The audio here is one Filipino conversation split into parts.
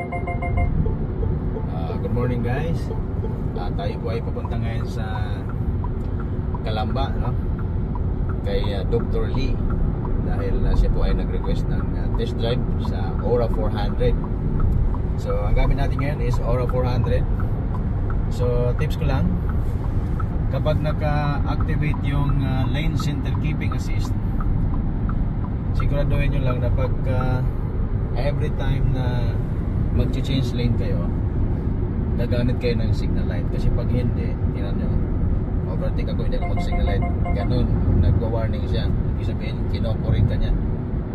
Ah, good morning guys. Ah, tayo po ay papunta ngayon sa Kalamba, no? Kay ah, Dr. Lee dahil ah, siya po ay nag-request ng ah, test drive sa Aura 400. So, ang gamit natin ngayon is Aura 400. So, tips ko lang kapag naka-activate yung ah, lane center keeping assist siguraduhin nyo lang na pag ah, every time na mag-change lane kayo gagamit kayo ng signal light. Kasi pag hindi tinan nyo overtake ako hindi ako mag signal light. Ganun nagwa-warning siya. Ibig sabihin kinokorek ka niya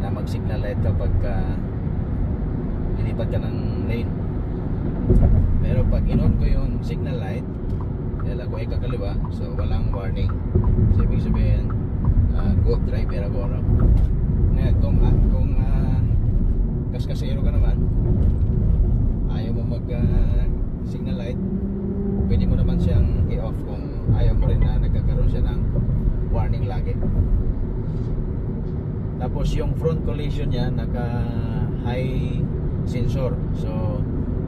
na mag signal light kapag uh, lilipat ka ng lane. Pero pag inon ko yung signal light dahil ako ay kakaliwa so walang warning. So ibig sabihin uh, good driver ako. Ngayon kung, uh, kung uh, kaskasero ka naman. Ayaw mo mag uh, signal light. Pwede mo naman siyang i-off kung ayaw mo rin na nagkakaroon siya ng warning lagi. Tapos yung front collision niya naka high sensor. So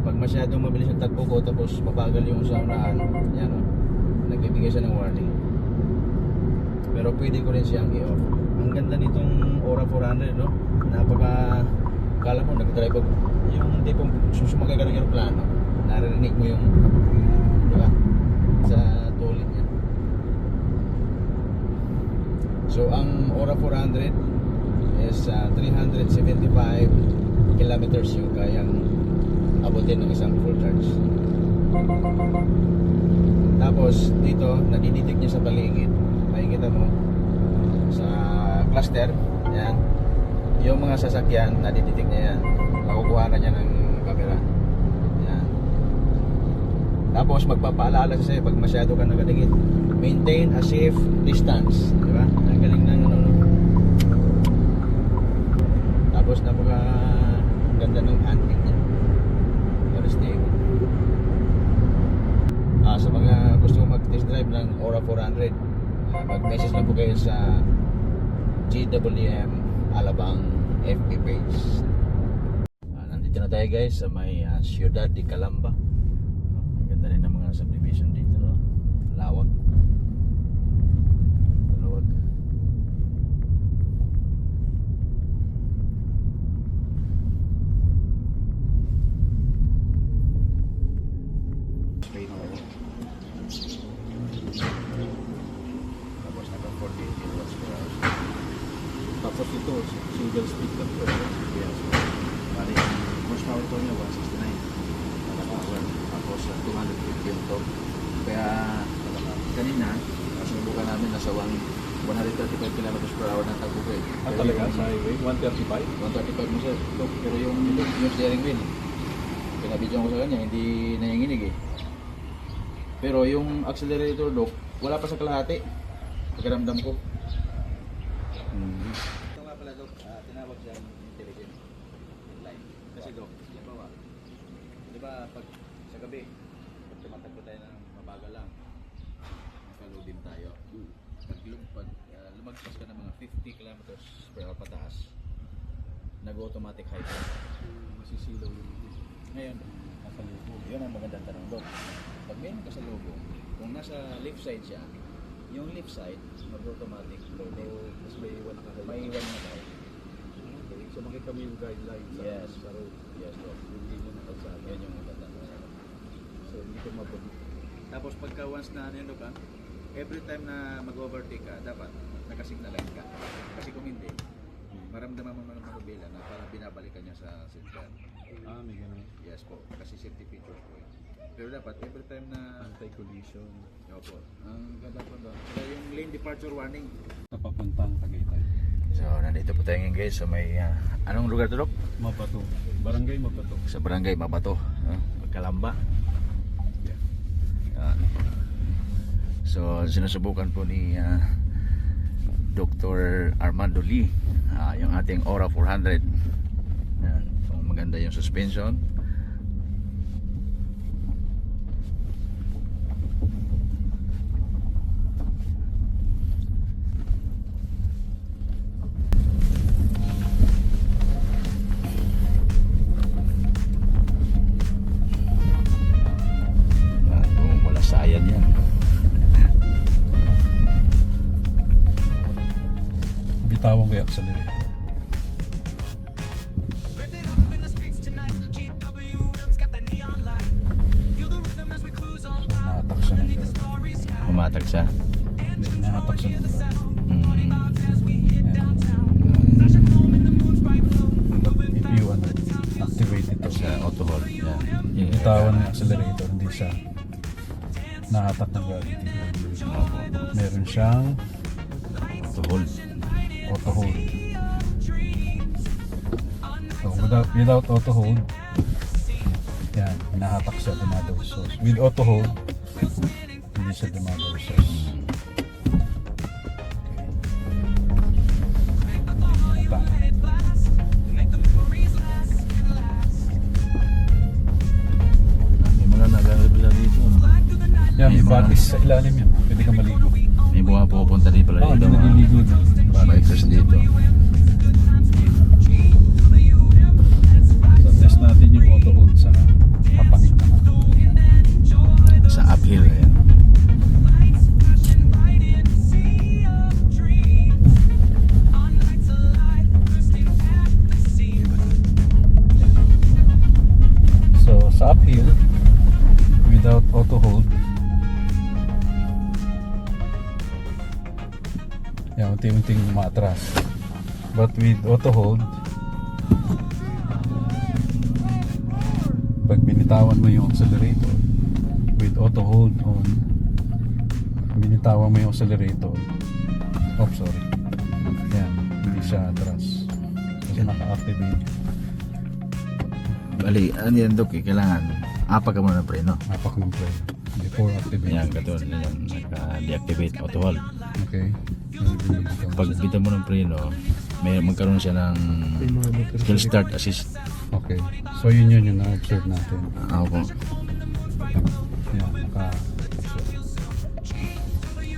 pag masyadong mabilis yung takbo ko tapos mabagal yung sa unahan yan o nagbibigay siya ng warning. Pero pwede ko rin siyang i-off. Ang ganda nitong Aura 400 no? Napaka kala mo nag-drive ako. Yung tipong susumagay ka ng aeroplano naririnig mo yung di sa tulid niya. So ang Aura 400 is uh, 375 kilometers yung kayang abutin ng isang full charge. Tapos dito nadidetect niya sa paligid. Makikita mo sa cluster yan yung mga sasakyan nadidetect niya yan. Nakukuha na niya ng camera yan. Tapos magpapaalala siya sa'yo pag masyado ka nakadikit maintain a safe distance. Di ba? Ang galing ng ano no? tapos napaka ganda ng handling niya. Very stable Ah, sa mga gusto mag-test drive ng Aura 400, ah, mag-message lang po kayo sa GWM Alabang FB page. Ah, nandito na tayo guys sa may ah, Ciudad de Calamba. Ang ganda rin ng mga subdivision dito, no? Lawak. Lawak. Straight away. Tapos naka 48 watts per hour. Tapos ito, single speed lang po. Yes. Bali, ang horsepower to niya 169 horsepower. Tapos uh, 250 yung torque. Kaya kanina, nasubukan namin nasa 1 135 km per hour ko eh. Ah, Pero talaga? yung- Sa highway? 135? 135 mo sir. Pero yung, yung steering wheel, pinabidyo ko sa kanya, hindi nanginginig eh. Pero yung accelerator dok, wala pa sa kalahati. Pakiramdam ko. Hmm. Ito nga pala dok, uh, tinawag siya intelligent line. Kasi dok, halimbawa, di ba pag sa gabi, pag tumatakbo tayo ng mabagal lang, nakaludim tayo. Pag, lum- pag ah, lumagpas ka ng mga 50 kilometers per hour pataas, nag-automatic high pa. Masisilaw yung Ngayon, nasa lubo. Yun ang magandang tanong doon. Pag meron ka sa lubo, kung nasa left side siya, yung left side, mag-automatic low level. mas may iwan na kayo. May iwan na tayo. Okay. So, makita mo yung guidelines Yes. sa road. Yes, Doc. Yung linya na kalsada. Yan yung magandang tanong. So, hindi ka mabag... Tapos pagka once na ano yun, ka, every time na mag-overtake ka, dapat nakasignal line ka. Kasi kung hindi, maramdaman mo naman ng mobila na parang binabalikan niya sa center. Ah, may ganun. Yes po, kasi safety features po yun. Pero dapat every time na Anti-collision. Opo. Ang ganda po doon. Saka yung lane departure warning. Napapuntang Tagaytay. So, nandito po tayo ngayon guys. So, may, ah, anong lugar to, Dok? Mabato. Barangay Mabato. Sa barangay Mabato. Uh, Kalamba. Yeah. Yan. So, sinusubukan po ni ah, Dr. Armando Lee ah, yung ating Aura 400. Yan. Maganda yung suspension. Pumatag siya. Hindi, guard. Mm. If you ano, activate ito Sa auto hold. Yung bitawan ng accelerator, hindi siya nahatak ng. Opo. Meron siyang Auto hold. auto hold. So without, without auto hold, yan, hinahatak siya dumadaw sa sauce. With auto hold, sa mga. No? Yan, may batis sa ilalim yan. Pwede ka maligo. May buha pupunta dito pala dito. oh, naliligo na. Bikers dito. So test natin yung auto hold sa kapanig naman. Sa uphill. Yan. Umatras. But with auto hold, pag binitawan mo yung accelerator, with auto hold on, binitawan mo yung accelerator, oh sorry, yan, hindi siya atras. Kasi naka-activate. Bali, ano yan Dok? eh, Kailangan apa ka muna ng preno. Apak ng play before activate. Yan, katulad na yan. Naka-deactivate auto hold. Okay. Pag bita mo ng preno, may magkaroon siya ng skill start assist. Okay. So yun yun yung na-observe natin. Ako po. Yan, naka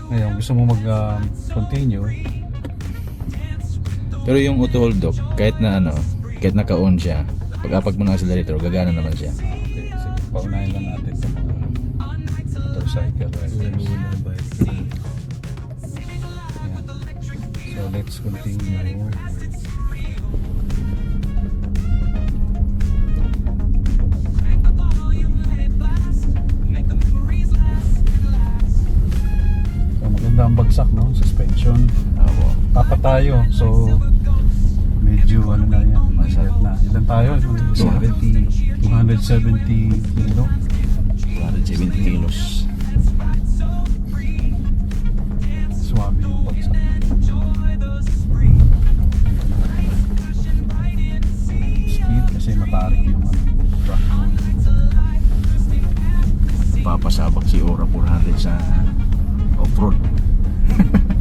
Ngayon, gusto mo mag-continue, Pero yung auto hold Dok, kahit na ano, kahit naka-on siya, pag apag mo ng accelerator, gagana naman siya. okay, sige, paunahin lang natin motorcycle riders. So let's continue. Maganda ang bagsak no, suspension. Papa tayo, so medyo ano na yan, masayat na. Ilan tayo? 270. 270 kilo. 270 kilos. Papasabak si Ora 400 sa off-road.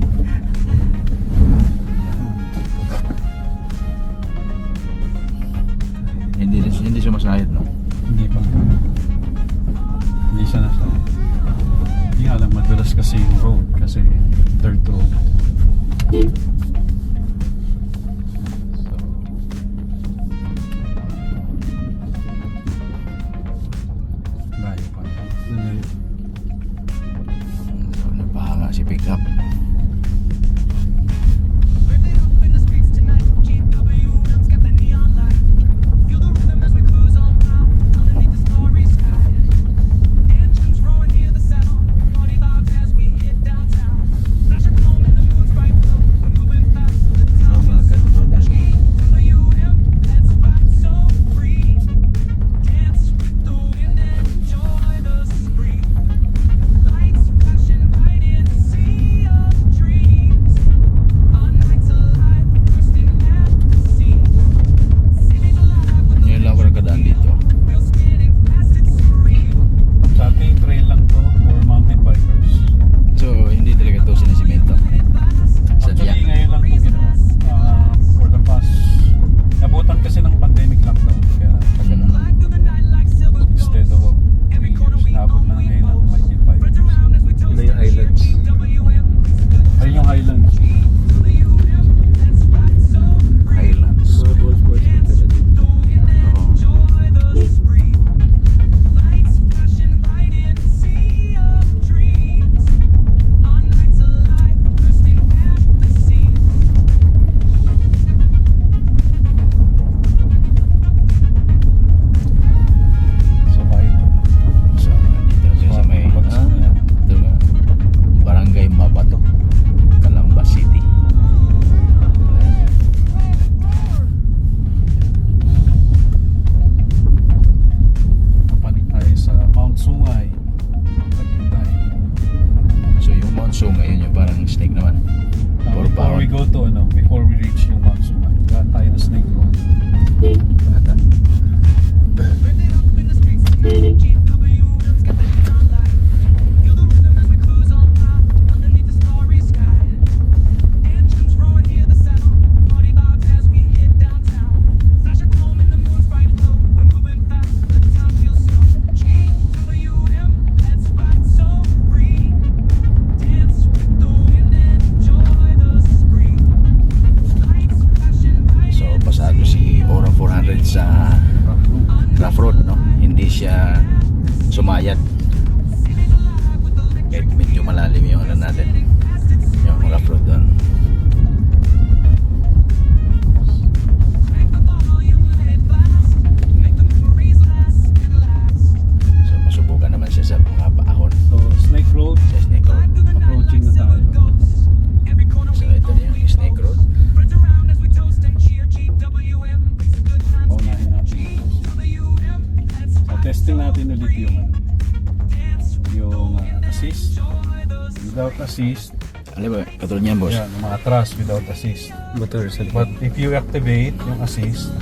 assist, Alam ba, katulad niyan boss. yan, umatras without assist. Motor sa But if you activate yung assist,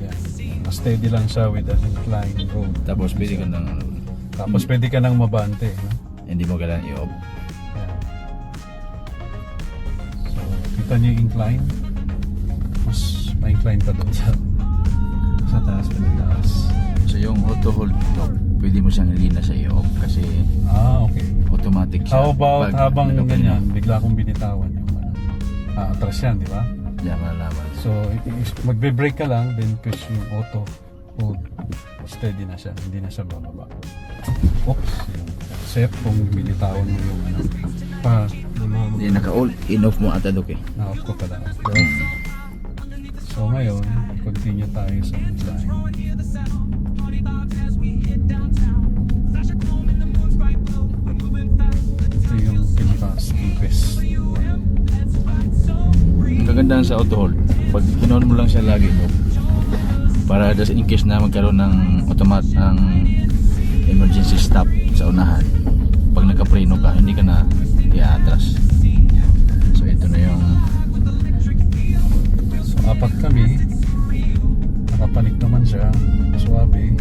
yan, steady lang siya with an inclined road. Tapos pwede ka nang Tapos pwede ka nang mabante. No? hindi mo kailangan i-off. Yan. So, kita niyo yung incline? Mas ma-incline pa doon sa sa taas pa ng taas. So yung auto hold lock, pwede mo siyang hindi na siya i-off kasi Ah, okay. Automatic siya. How about Pag habang nag-open ganyan, bigla kong binitawan yung ano, aatras yan, di ba? Diyan malalaman. So, magbe-brake ka lang, then push yung auto hold. Steady na siya, hindi na siya bababa. Oops, yung set kung binitawan mo yung ano, pa, Hindi, naka-all in-off mo ata Dok eh. na-off ko pala. So, ngayon, continue tayo sa line. Ang kagandahan sa auto hold, pag kinon mo lang siya lagi no, para just in case na magkaroon ng automat ang emergency stop sa unahan. Pag nakapreno ka, hindi ka na i-atras. So ito na yung So, apat kami. Nakapanik naman siya. Suwabe.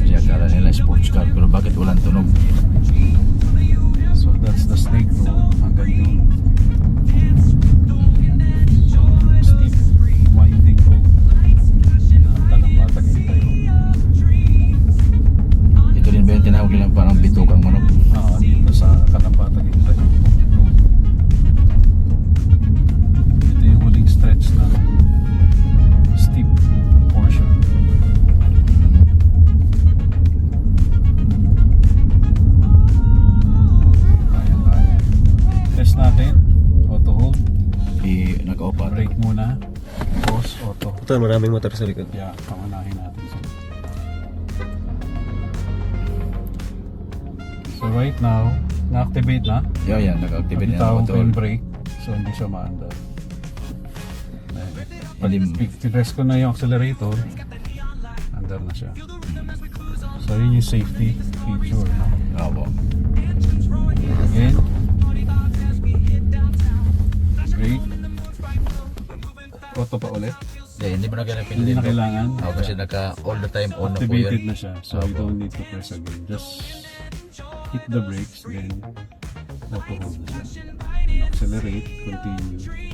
Kasi akala nila sports car pero bakit walang tunog? Ito, maraming motor sa likod. Yeah, pangunahin natin siya. So right now, na-activate na. Yeah, yan, naka-activate na yung hold. brake. So hindi siya maandar. Pag Hindi- i-press ko na yung accelerator, andar na siya. So yun yung safety feature. No? Opo. Again. Brake. Auto pa ulit. Hindi, hindi mo na kailangan Hindi na kailangan. Oh, kasi naka all the time on na po activated yun. na siya. So you don't need to press again. Just hit the brakes, then auto hold na siya. Accelerate, continue.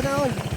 Tara na, all.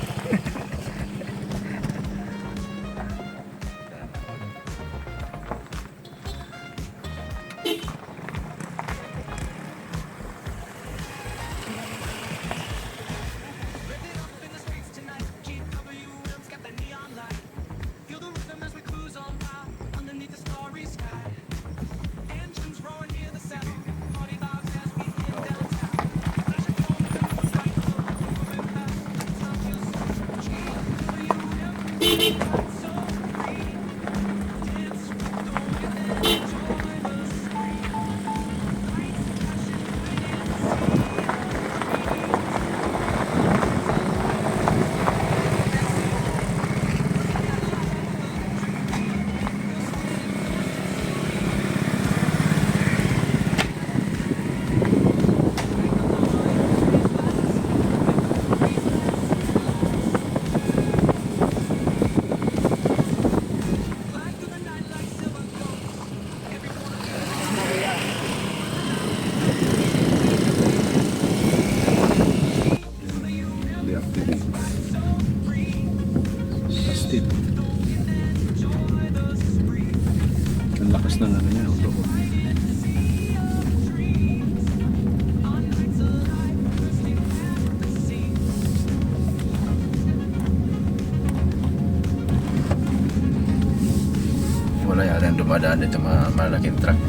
Dumadaan dito mga malaking truck.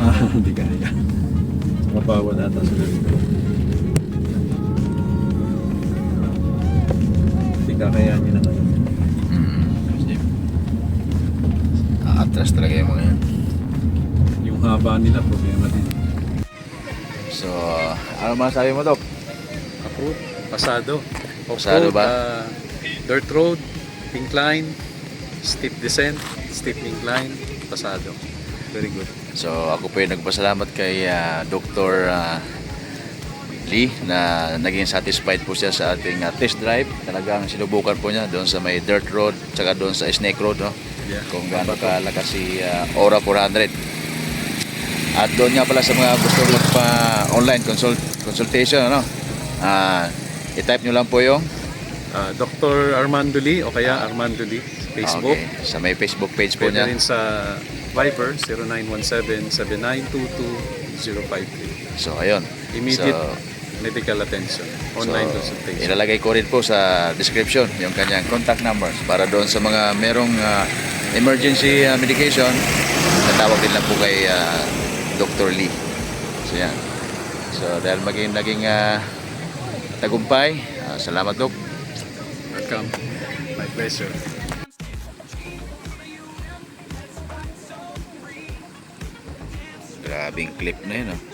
Ah, hindi kaya. Mabawal ata sila dito. Hindi kakayanin ng ano. Mm. Kasi, Aatras talaga yung mga yan. Yung haba nila, problema din. So, ano masabi mo, Dok? Approved. Pasado. Pasado ba? uh, dirt road, incline, steep descent, steep incline, pasado. Very good. So, ako po yung nagpasalamat kay ah, Dr. ah, Lee na naging satisfied po siya sa ating ah, test drive. Talagang sinubukan po niya doon sa may dirt road tsaka doon sa snake road. No? Yeah. Kung gaano kalakas si ah, Aura 400. At doon nga pala sa mga gusto magpa-online consult consultation, ano? Ah, i-type nyo lang po yung Uh, Dr. Armando Lee o kaya Armando Lee Facebook. Okay. Sa may Facebook page po Pwede niya. rin sa Viber 0917-7922-053. So, ayun. Immediate So, medical attention. Online So, consultation. Ilalagay ko rin po sa description yung kanyang contact numbers para doon sa mga merong ah, emergency ah, medication, natawag din lang po kay ah, Dr. Lee. So yan. So dahil maging naging ah, tagumpay, ah, salamat Dok. Welcome. My pleasure. Grabing clip na yun. Oh.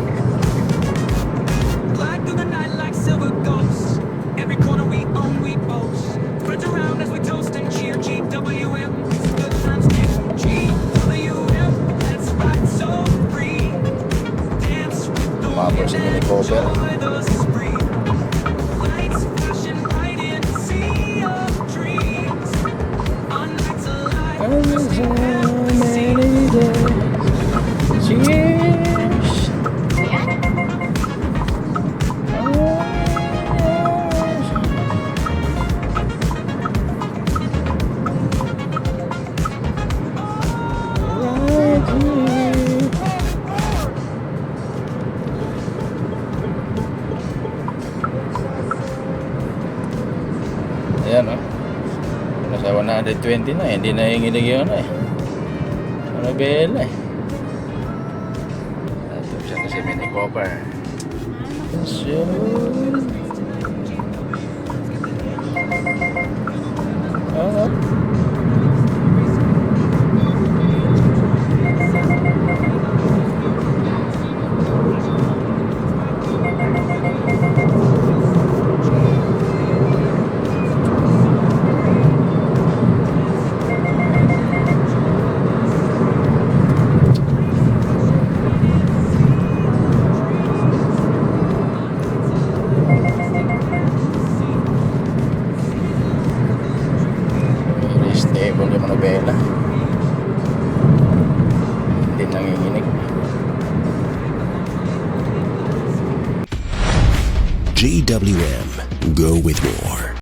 120 na eh. Hindi na hingilig yun eh. Ano bela eh.